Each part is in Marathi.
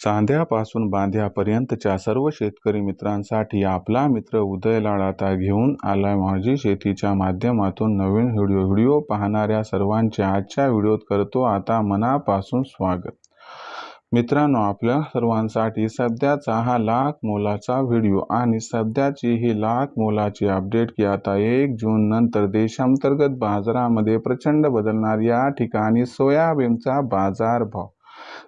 चांद्यापासून बांध्यापर्यंतच्या सर्व शेतकरी मित्रांसाठी आपला मित्र उदयलाड आता घेऊन आलाय माझी शेतीच्या माध्यमातून नवीन व्हिडिओ. व्हिडिओ पाहणाऱ्या सर्वांचे आजच्या व्हिडिओत करतो आता मनापासून स्वागत. मित्रांनो आपल्या सर्वांसाठी सध्याचा हा लाख मोलाचा व्हिडिओ आणि सध्याची ही लाख मोलाची अपडेट की आता एक जून नंतर देशांतर्गत बाजारामध्ये प्रचंड बदलणार या ठिकाणी सोयाबीनचा बाजारभाव.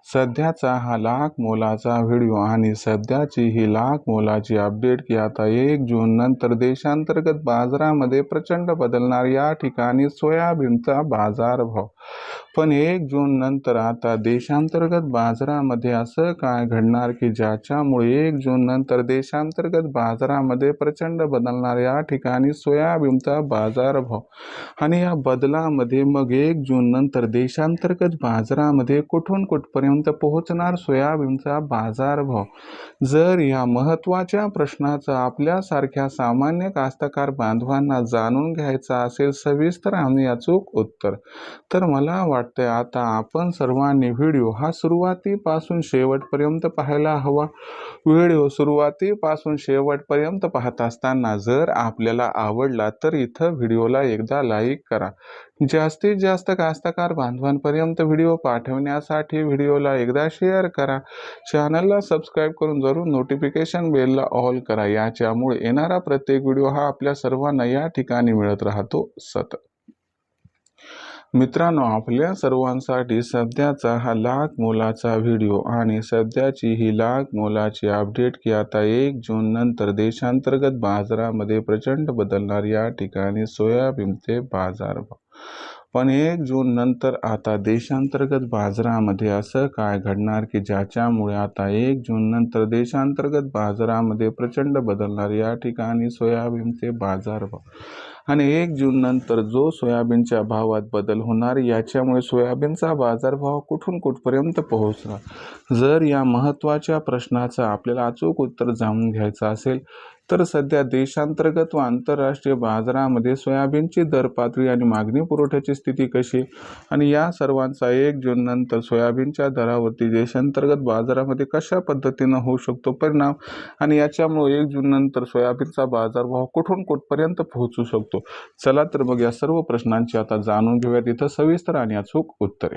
सध्याचा हा लाख मोलाचा व्हिडिओ आणि सध्याची ही लाख मोलाची अपडेट की आता एक जून नंतर देशांतर्गत बाजारामध्ये प्रचंड बदलणार या ठिकाणी सोयाबीनचा बाजारभाव. पण एक जून नंतर आता देशांतर्गत बाजारामध्ये असं काय घडणार की ज्याच्यामुळे एक जून नंतर देशांतर्गत बाजारामध्ये प्रचंड बदलणार या ठिकाणी सोयाबीनचा बाजारभाव? आणि या बदलामध्ये मग एक जून नंतर देशांतर्गत बाजारामध्ये कुठून कुठपर्यंत पोहोचणार सोयाबीनचा बाजारभाव जर या महत्त्वाच्या प्रश्नाचं आपल्यासारख्या सामान्य कास्तकार बांधवांना जाणून घ्यायचा असेल सविस्तर आणि अचूक उत्तर तर मला वाटते आता आपण सर्वांनी व्हिडिओ हा सुरुवातीपासून शेवटपर्यंत पाहायला हवा. व्हिडिओ सुरुवातीपासून शेवटपर्यंत पाहत असताना जर आपल्याला आवडला तर इथं व्हिडिओला एकदा लाईक करा. जास्तीत जास्त कास्तकार बांधवांपर्यंत व्हिडिओ पाठवण्यासाठी व्हिडिओला एकदा शेअर करा. चॅनलला सबस्क्राईब करून जरूर नोटिफिकेशन बेलला ऑल करा. याच्यामुळे येणारा प्रत्येक व्हिडिओ हा आपल्या सर्वांना या ठिकाणी मिळत राहतो. सतत. मित्रांनो आपल्या सर्वांसाठी सध्याचा हा लाख मोलाचा व्हिडिओ आणि सध्याची ही लाख मोलाची अपडेट की आता एक जून नंतर देशांतर्गत बाजारामध्ये प्रचंड बदलणार या ठिकाणी सोयाबीनचे बाजार पण एक जून नंतर आता देशांतर्गत बाजारामध्ये असं काय घडणार की ज्याच्यामुळे आता एक जून नंतर देशांतर्गत बाजारामध्ये प्रचंड बदलणार? या ठिकाणी सोयाबीनचे बाजारभाव आणि एक जून नंतर जो सोयाबीनच्या भावात बदल होणार याच्यामुळे सोयाबीनचा बाजारभाव कुठून कुठपर्यंत पोहोचणार? जर या महत्त्वाच्या प्रश्नाचं आपल्याला अचूक उत्तर जाणून घ्यायचं असेल तर सध्या देशांतर्गत व आंतरराष्ट्रीय बाजारामध्ये सोयाबीनची दर पातळी आणि मागणी पुरवठ्याची स्थिती कशी? आणि या सर्वांचा एक जून नंतर सोयाबीनच्या दरावरती देशांतर्गत बाजारामध्ये कशा पद्धतीनं होऊ शकतो परिणाम? आणि याच्यामुळे एक जून नंतर सोयाबीनचा बाजारभाव कुठून कुठपर्यंत पोहोचू शकतो? चला तर मग या सर्व प्रश्नांची आता जाणून घेऊयात. इथं सविस्तर आणि अचूक उत्तरे.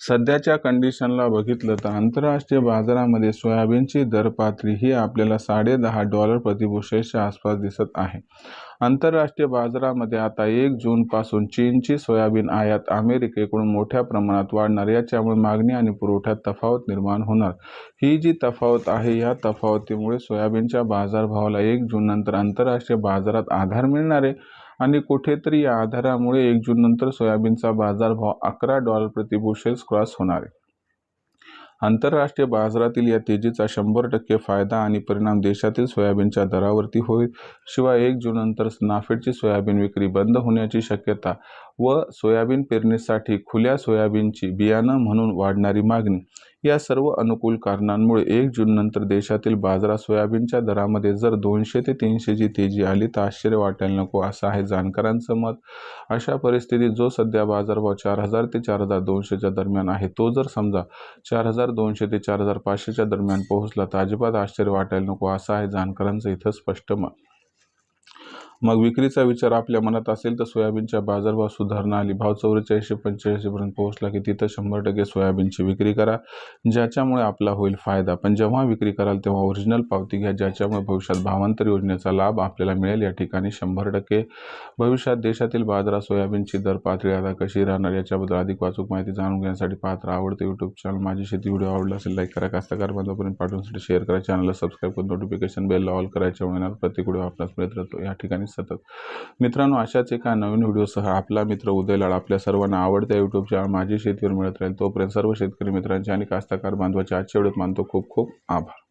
सध्याच्या कंडिशनला बघितलं तर आंतरराष्ट्रीय बाजारामध्ये सोयाबीनची दरपातळी ही आपल्याला साडेदहा डॉलर प्रतिभूषेच्या आसपास दिसत आहे. आंतरराष्ट्रीय बाजारामध्ये आता एक जूनपासून चीनची सोयाबीन आयात अमेरिकेकडून मोठ्या प्रमाणात वाढणार याच्यामुळे मागणी आणि पुरवठ्यात तफावत निर्माण होणार. ही जी तफावत आहे या तफावतीमुळे सोयाबीनच्या बाजारभावाला एक जूननंतर आंतरराष्ट्रीय बाजारात आधार मिळणार आहे. आणि कुठेतरी या आधारामुळे एक जून नंतर सोयाबीनचा बाजारभाव अकरा डॉलर प्रति क्रॉस होणार आहे. आंतरराष्ट्रीय बाजारातील या तेजीचा शंभर टक्के फायदा आणि परिणाम देशातील सोयाबीनच्या दरावरती होईल. शिवाय एक जून नंतर नाफेडची सोयाबीन विक्री बंद होण्याची शक्यता व सोयाबीन पेरणीसाठी खुल्या सोयाबीनची बियाणं म्हणून वाढणारी मागणी या सर्व अनुकूल कारणांमुळे एक जून नंतर देशातील बाजारात सोयाबीनच्या दरामध्ये जर दोनशे ते तीनशेची तेजी आली तर आश्चर्य वाटायला नको असं आहे जाणकारांचं मत. अशा परिस्थितीत जो सध्या बाजारभाव चार हजार ते चार हजार दोनशेच्या दरम्यान आहे तो जर समजा चार हजार दोनशे ते चार हजार पाचशेच्या दरम्यान पोहोचला तर अजिबात आश्चर्य वाटायला नको असं आहे जाणकारांचं इथं स्पष्ट मत. मग विक्रीचा विचार आपल्या मनात असेल तर सोयाबीनच्या बाजारभाव सुधारणा आली. भाव चौवेचाळीसशे पंचेचाळीसशेपर्यंत पोहोचला की तिथं शंभर टक्के सोयाबीनची विक्री करा ज्याच्यामुळे आपला होईल फायदा. पण जेव्हा विक्री कराल तेव्हा ओरिजिनल पावती घ्या ज्याच्यामुळे भविष्यात भावांतर योजनेचा लाभ आपल्याला मिळेल. या ठिकाणी शंभर टक्के भविष्यात देशातील बाजारात सोयाबीनची दर पातळी आता कशी राहणार याच्याबद्दल अधिक वाचूक माहिती जाणून घेण्यासाठी पात्र आवडते यूट्यूब चॅनल माझी शेती व्हिडिओ आवडला असेल लाईक करा. कास्तकार बांधवापर्यंत पाठवण्यासाठी शेअर करा. चॅनलला सबस्क्राईब करून नोटिफिकेशन बेल ऑल करायच्या येणार प्रत्येक व्हिडिओ आपल्यास मिळत राहतो. या ठिकाणी सतत. मित्रांनो अशाच एका नवीन व्हिडिओसह आपला मित्र उदयलाड आपल्या सर्वांना आवडत्या यूट्यूब चॅनल माझी शेतीवर मिळत राहील. तोपर्यंत सर्व शेतकरी मित्रांचे आणि कास्तकार बांधवाचे आजच्या वेळेत मानतो खूप खूप आभार.